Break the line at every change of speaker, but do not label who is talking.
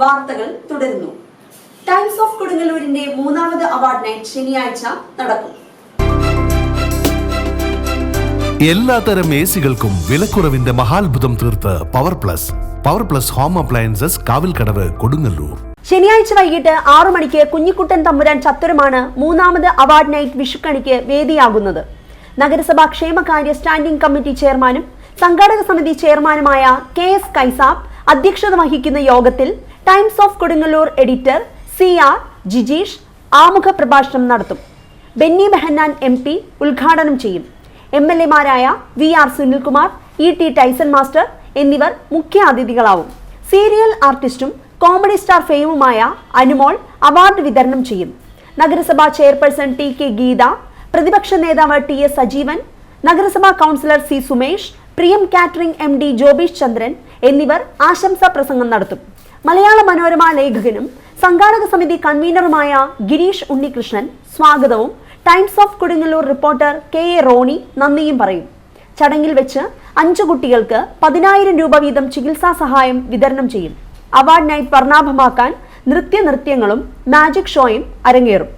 വാർത്തകൾ തുടരുന്നു. Times of കൊടുങ്ങല്ലൂരിന്റെ മൂന്നാമത് അവാർഡ് നൈറ്റ് ശനിയാഴ്ച നടക്കും.
എല്ലാത്തരം എ സികൾക്കും വിലക്കുറവിന്റെ മഹാത്ഭുതം തീർത്ത് power plus power plus home appliances Kavilkadavu Kodungallur.
ശനിയാഴ്ച വൈകിട്ട് ആറു മണിക്ക് കുഞ്ഞിക്കുട്ടൻ തമ്പുരാൻ ചത്തുരമാണ് മൂന്നാമത് അവാർഡ് നൈറ്റ് വിഷുക്കണിക്ക് വേദിയാകുന്നത്. നഗരസഭാ ക്ഷേമകാര്യ സ്റ്റാൻഡിംഗ് കമ്മിറ്റി ചെയർമാനും സംഘാടക സമിതി ചെയർമാനുമായ കെ എസ് കൈസാബ് അധ്യക്ഷത വഹിക്കുന്ന യോഗത്തിൽ Times of Kodungallur editor C R Jijeesh ആമുഖ പ്രഭാഷണം നടത്തും. ബെന്നി ബെഹന്നാൻ എം പി ഉദ്ഘാടനം ചെയ്യും. M L എമാരായ V R Sunilkumar E T Tyson master എന്നിവർ മുഖ്യ അതിഥികളാവും. സീരിയൽ ആർട്ടിസ്റ്റും കോമഡി സ്റ്റാർ ഫെയിമുമായ അനുമോൾ അവാർഡ് വിതരണം ചെയ്യും. നഗരസഭാ ചെയർപേഴ്സൺ ടി കെ ഗീത പ്രതിപക്ഷ നേതാവ് ടി എസ് സജീവൻ നഗരസഭാ councillor C Sumesh Priyam catering M D Jobeesh Chandran എന്നിവർ ആശംസാ പ്രസംഗം നടത്തും. മലയാള മനോരമ ലേഖകനും സംഘാടക സമിതി കൺവീനറുമായ ഗിരീഷ് ഉണ്ണികൃഷ്ണൻ സ്വാഗതവും Times of Kodungallur reporter K A Rony നന്ദിയും പറയും. ചടങ്ങിൽ വെച്ച് അഞ്ചു കുട്ടികൾക്ക് പതിനായിരം രൂപ വീതം ചികിത്സാ സഹായം വിതരണം ചെയ്യും. അവാർഡ് നൈറ്റ് വർണാഭമാക്കാൻ നൃത്യ നൃത്യങ്ങളും മാജിക് ഷോയും അരങ്ങേറും.